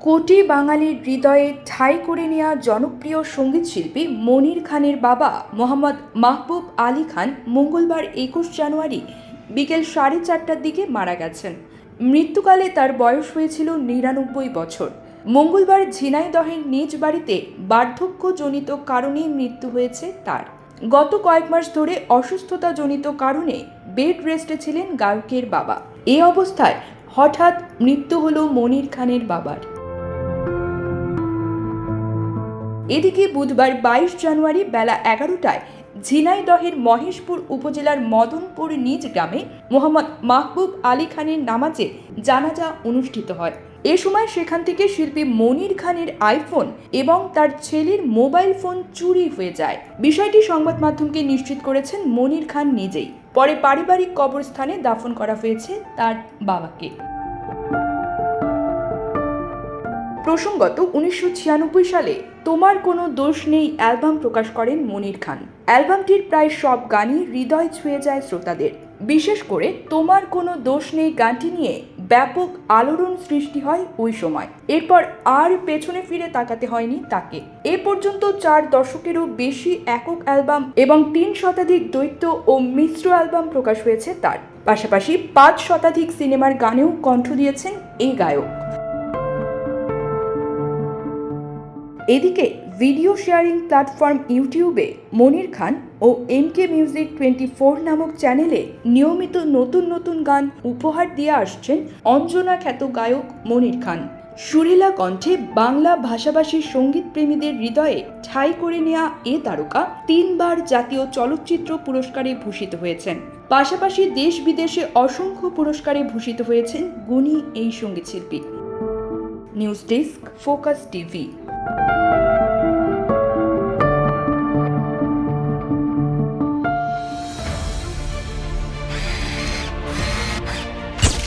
কোটি বাঙালির হৃদয়ে ঠাঁই করে নেওয়া জনপ্রিয় সঙ্গীতশিল্পী মনির খানের বাবা মোহাম্মদ মাহবুব আলী খান মঙ্গলবার একুশ জানুয়ারি বিকেল সাড়ে চারটার দিকে মারা গেছেন। মৃত্যুকালে তার বয়স হয়েছিল নিরানব্বই বছর। মঙ্গলবার ঝিনাইদহের নিজ বাড়িতে বার্ধক্যজনিত কারণেই মৃত্যু হয়েছে তার। গত কয়েক মাস ধরে অসুস্থতাজনিত কারণে বেড রেস্টে ছিলেন গায়কের বাবা। এই অবস্থায় হঠাৎ মৃত্যু হল মনির খানের বাবার। এদিকে বুধবার বাইশ জানুয়ারি বেলা এগারোটায় ঝিনাইদহের মহেশপুর উপজেলার মদনপুর নিজ গ্রামে মোহাম্মদ মাহবুব আলী খানের নামাজে জানাজা অনুষ্ঠিত হয়। এ সময় সেখান থেকে শিল্পী মনির খানের আইফোন এবং তার ছেলের মোবাইল ফোন চুরি হয়ে যায়। বিষয়টি সংবাদ মাধ্যমকে নিশ্চিত করেছেন মনির খান নিজেই। পরে পারিবারিক কবরস্থানে দাফন করা হয়েছে তার বাবাকে। প্রসঙ্গত, উনিশশো ছিয়ানব্বই সালে তোমার কোনো দোষ নেই অ্যালবাম প্রকাশ করেন মনির খান। অ্যালবামটির প্রায় সব গানই হৃদয় ছুঁয়ে যায় শ্রোতাদের। বিশেষ করে, তোমার কোনো দোষ নেই গানটি নিয়ে ব্যাপক আলোড়ন সৃষ্টি হয় ওই সময়। এরপর আর পেছনে ফিরে তাকাতে হয়নি তাকে। এ পর্যন্ত চার দশকেরও বেশি একক অ্যালবাম এবং তিন শতাধিক দ্বৈত ও মিশ্র অ্যালবাম প্রকাশ হয়েছে তার। পাশাপাশি পাঁচ শতাধিক সিনেমার গানেও কণ্ঠ দিয়েছেন এই গায়ক। এদিকে ভিডিও শেয়ারিং প্ল্যাটফর্ম ইউটিউবে মনির খান ও M K music twenty four নামক চ্যানেলে নিয়মিত নতুন নতুন গান উপহার দিয়ে আসছেন অঞ্জনা খ্যাত গায়ক মনির খান। সুরেলা কণ্ঠে বাংলা ভাষাভাষীর সংগীত প্রেমীদের হৃদয়ে ঠাঁই করে নেয়া এ তারকা তিনবার জাতীয় চলচ্চিত্র পুরস্কারে ভূষিত হয়েছেন। পাশাপাশি দেশ বিদেশে অসংখ্য পুরস্কারে ভূষিত হয়েছেন গুণী এই সঙ্গীতশিল্পী। News desk, focus TV.